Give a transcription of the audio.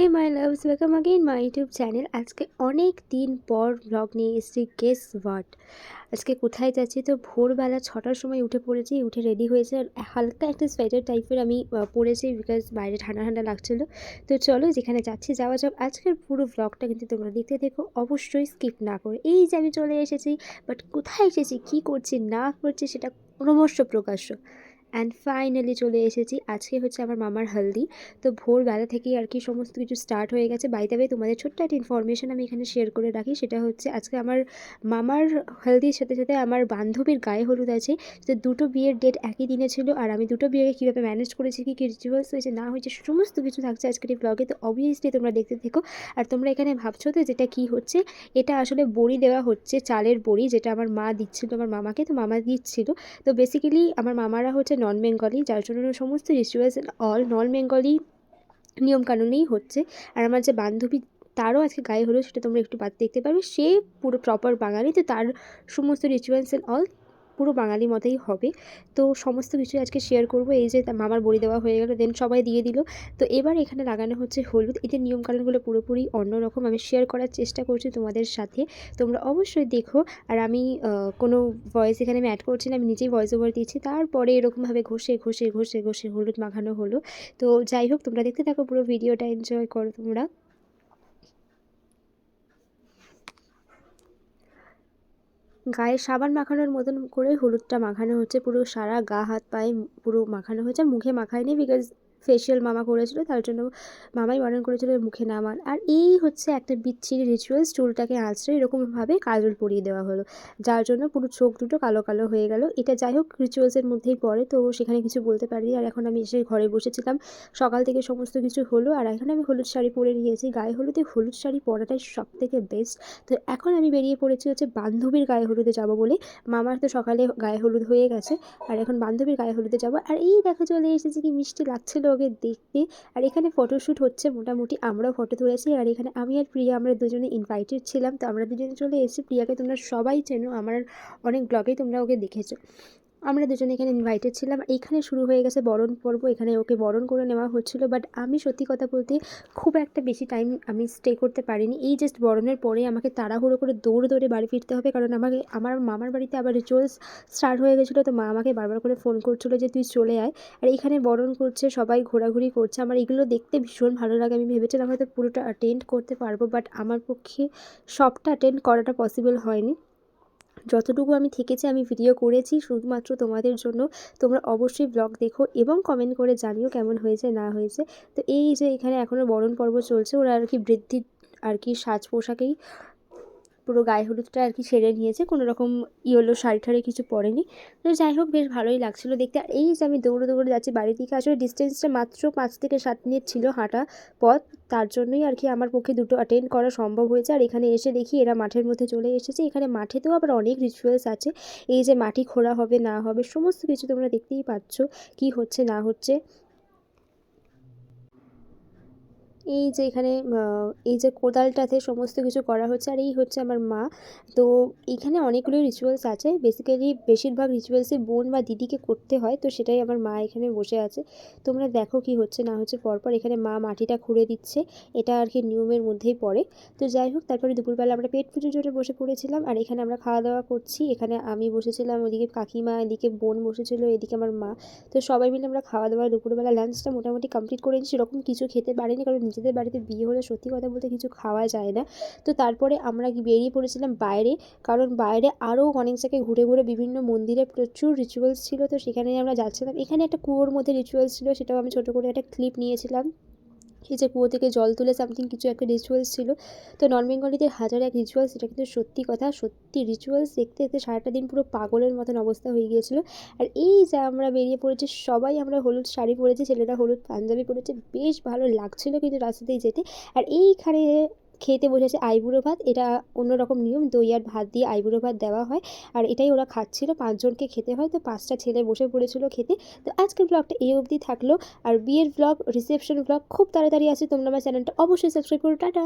Hey my loves welcome again my YouTube channel আজকে অনেক দিন পর ব্লগ নিয়ে এসেছি। গেস ওয়াট আজকে কোথায় যাচ্ছি? তো ভোরবেলা ছটার সময় উঠে পড়েছি, উঠে রেডি হয়েছে। আর হালকা একটা সোয়েটার টাইপের আমি পরেছি বিকজ বাইরে ঠান্ডা ঠান্ডা লাগছিল। তো চলো যেখানে যাচ্ছি, যাওয়া যাক। আজকের পুরো ব্লগটা কিন্তু তোমরা দেখতে দেখো, অবশ্যই স্কিপ না করে। এই যে আমি চলে এসেছি বাট কোথায় এসেছি, কী করছি, না করছি, সেটা ক্রমশ প্রকাশ্য। অ্যান্ড ফাইনালি চলে এসেছি। আজকে হচ্ছে আমার মামার হলদি। তো ভোরবেলা থেকেই আর কি সমস্ত কিছু স্টার্ট হয়ে গেছে। বাইতে বাই তোমাদের ছোট্ট একটা ইনফরমেশন আমি এখানে শেয়ার করে রাখি। সেটা হচ্ছে আজকে আমার মামার হলদির সাথে সাথে আমার বান্ধবীর গায়ে হলুদ আছে। তো দুটো বিয়ের ডেট একই দিনে ছিল আর আমি দুটো বিয়েকে কীভাবে ম্যানেজ করেছি, কী কী রিচুয়ালস হয়েছে, না হয়েছে, সমস্ত কিছু থাকছে আজকের এই ব্লগে তো অবভিয়াসলি তোমরা দেখতে থেকো। আর তোমরা এখানে ভাবছ তো যেটা কী হচ্ছে? এটা আসলে বড়ি দেওয়া হচ্ছে, চালের বড়ি যেটা আমার মা দিচ্ছিল, আমার মামাকে। তো মামা দিচ্ছিল। তো বেসিক্যালি আমার মামারা হচ্ছে নন বেঙ্গলি যার জন্য সমস্ত রিচুয়ালস অল নন বেঙ্গলি নিয়মকানুনেই হচ্ছে। আর আমার যে বান্ধবী, তারও আজকে গায়ে হলো সেটা তোমরা একটু বাদ দেখতে পারবে। সে পুরো প্রপার বাঙালি, তো তার সমস্ত রিচুয়ালস অ্যান্ড অল পুরো বাঙালি মতেই হবে। তো সমস্ত কিছু আজকে শেয়ার করব। এই যে মামার বড়ি দেওয়া হয়ে গেলো দেন সবাই দিয়ে দিল। তো এবার এখানে লাগানো হচ্ছে হলুদ। এদের নিয়মকানুনগুলো পুরোপুরি অন্যরকম। আমি শেয়ার করার চেষ্টা করছি তোমাদের সাথে। তোমরা অবশ্যই দেখো। আর আমি কোনো ভয়েস এখানে আমি অ্যাড করছি না। আমি নিজেই ভয়েস ওভার দিচ্ছি তারপরে এরকমভাবে ঘষে ঘষে ঘষে ঘষে হলুদ মাখানো হলো। তো যাই হোক, তোমরা দেখতে থাকো পুরো ভিডিওটা এনজয় করো তোমরা। গায়ে সাবান মাখানোর মতন করে হলুদটা মাখানো হচ্ছে, পুরো সারা গা, হাত, পায়ে পুরো মাখানো হয়েছে, মুখে মাখায়নি বিকজ ফেশিয়াল মামা করেছিল, তার জন্য মামাই বারণ করেছিল মুখে নামান আর এই হচ্ছে একটা বিচ্ছিরি রিচুয়ালস চুলটাকে আঁচড়ে এরকমভাবে কাজল পরিয়ে দেওয়া হলো। যার জন্য পুরো চোখ দুটো কালো কালো হয়ে গেল। এটা যাই হোক রিচুয়ালসের মধ্যেই পড়ে, তো সেখানে কিছু বলতে পারিনি। আর এখন আমি এসে ঘরে বসেছিলাম। সকাল থেকে সমস্ত কিছু হলো, আর এখন আমি হলুদ শাড়ি পরে নিয়েছি। গায়ে হলুদে হলুদ শাড়ি পরাটাই সব থেকে বেস্ট তো এখন আমি বেরিয়ে পড়েছি হচ্ছে বান্ধবীর গায়ে হলুদে যাব বলে। মামার তো সকালে গায়ে হলুদ হয়ে গেছে, আর এখন বান্ধবীর গায়ে হলুদে যাব। আর এই দেখো চলে এসেছে কি মিষ্টি লাগছিল ওকে দেখতে আর এখানে ফটোশ্যুট হচ্ছে মোটামুটি, আমরাও ফটো তুলেছি। আর এখানে আমি আর প্রিয়া, আমরা দুজনে ইনভাইটেড ছিলাম। তো আমরা দুজনে চলে এসেছি। প্রিয়াকে তোমরা সবাই চেনো। আমার অনেক ব্লগেই তোমরা ওকে দেখেছ। আমরা দুজনে এখানে ইনভাইটেড ছিলাম। এইখানে শুরু হয়ে গেছে বরণ পর্ব। এখানে ওকে বরণ করে নেওয়া হচ্ছিল। বাট আমি সত্যি কথা বলতে খুব একটা বেশি টাইম আমি স্টে করতে পারিনি। এই জাস্ট বরণের পরে আমাকে তাড়াহুড়ো করে দৌড়ে দৌড়ে বাড়ি ফিরতে হবে। কারণ আমাকে, আমার মামার বাড়িতে আবার রিচুয়ালস স্টার্ট হয়ে গেছিল। তো মা আমাকে বারবার করে ফোন করছিল যে, তুই চলে আয়। আর এখানে বরণ করছে, সবাই ঘোরাঘুরি করছে। আমার এগুলো দেখতে ভীষণ ভালো লাগে। আমি ভেবেছিলাম হয়তো পুরোটা অ্যাটেন্ড করতে পারব। বাট আমার পক্ষে সবটা অ্যাটেন্ড করাটা পসিবল হয়নি। যতটুকু আমি থেকেছি, আমি ভিডিও করেছি, শুধুমাত্র তোমাদের জন্য। তোমরা অবশ্যই ব্লগ দেখো এবং কমেন্ট করে জানিও কেমন হয়েছে, না হয়েছে। তো এই যে এখানে এখনও বরণ পর্ব চলছে, ওরা আর কি বৃদ্ধির আর কি সাজ পোশাকেই পুরো গায়ে হলুদটা আর কি সেরে নিয়েছে, কোনো রকম ইয়েলো শাড়ি ঠাড়ি কিছু পরেনি। তো যাই হোক, বেশ ভালোই লাগছিল দেখতে। আর এই যে আমি দৌড়ে দৌড়ে যাচ্ছি বাড়ির দিকে, আসলে ডিস্টেন্সটা মাত্র পাঁচ থেকে সাত মিনিট ছিল হাঁটা পথ, তার জন্যই আর কি আমার পক্ষে দুটো অ্যাটেন্ড করা সম্ভব হয়েছে। আর এখানে এসে দেখি এরা মাঠের মধ্যে চলে এসেছে। এখানে মাঠেতেও আবার অনেক রিচুয়ালস আছে। এই যে মাটি খোঁড়া হবে না হবে, সমস্ত কিছু তোমরা দেখতেই পাচ্ছ কি হচ্ছে না হচ্ছে। এই যে এখানে এই যে কোদালটাতে সমস্ত কিছু করা হচ্ছে আর এই হচ্ছে আমার মা। তো এখানে অনেকগুলো রিচুয়ালস আছে। বেসিক্যালি বেশিরভাগ রিচুয়ালসই বোন বা দিদিকে করতে হয়, তো সেটাই আমার মা এখানে বসে আছে। তোমরা দেখো কি হচ্ছে, না হচ্ছে পরপর এখানে মা মাটিটা খুঁড়ে দিচ্ছে। এটা আর কি নিয়মের মধ্যেই পড়ে। তো যাই হোক, তারপরে দুপুরবেলা আমরা পেট পুজো জোরে বসে পড়েছিলাম আর এখানে আমরা খাওয়া দাওয়া করছি। এখানে আমি বসেছিলাম, ওদিকে কাকিমা, এদিকে বোন বসেছিল, এদিকে আমার মা। তো সবাই মিলে আমরা খাওয়া দাওয়া দুপুরবেলা লাঞ্চটা মোটামুটি কমপ্লিট করে সেরকম কিছু খেতে পারিনি কারণ নিজেদের বাড়িতে বিয়ে হলে সত্যি কথা বলতে কিছু খাওয়া যায় না। তো তারপরে আমরা বেরিয়ে পড়েছিলাম বাইরে, কারণ বাইরে আরও অনেক জায়গায় ঘুরে ঘুরে বিভিন্ন মন্দিরে প্রচুর রিচুয়ালস ছিল। তো সেখানে আমরা যাচ্ছিলাম। এখানে একটা কুয়োর মধ্যে রিচুয়ালস ছিল, সেটাও আমি ছোটো করে একটা ক্লিপ নিয়েছিলাম। যে কুয়ো থেকে জল তুলে সামথিং কিছু একটা রিচুয়ালস ছিল। তো নন বেঙ্গলিদের হাজার এক রিচুয়ালস এটা কিন্তু সত্যি কথা, সত্যি রিচুয়ালস দেখতে দেখতে সারাটা দিন পুরো পাগলের মতন অবস্থা হয়ে গিয়েছিল। আর এই যে আমরা বেরিয়ে পড়েছি, সবাই আমরা হলুদ শাড়ি পরেছি, ছেলেরা হলুদ পাঞ্জাবি পরেছে, বেশ ভালো লাগছিল কিন্তু রাস্তাতেই যেতে। আর এইখানে খেতে বসেছে আইবুড়ো ভাত। এটা অন্যরকম নিয়ম, দই আর ভাত দিয়ে আইবুড়ো ভাত দেওয়া হয়। আর এটাই ওরা খাচ্ছিল, পাঁচজনকে খেতে হয়। তো পাঁচটা ছেলে বসে পড়েছিল খেতে। তো আজকের ব্লগটা এই অবধি থাকল। আর বিয়ের ব্লগ রিসেপশন ব্লগ খুব তাড়াতাড়ি আছে। তোমরা আমার চ্যানেলটা অবশ্যই সাবস্ক্রাইব করো। টাটা!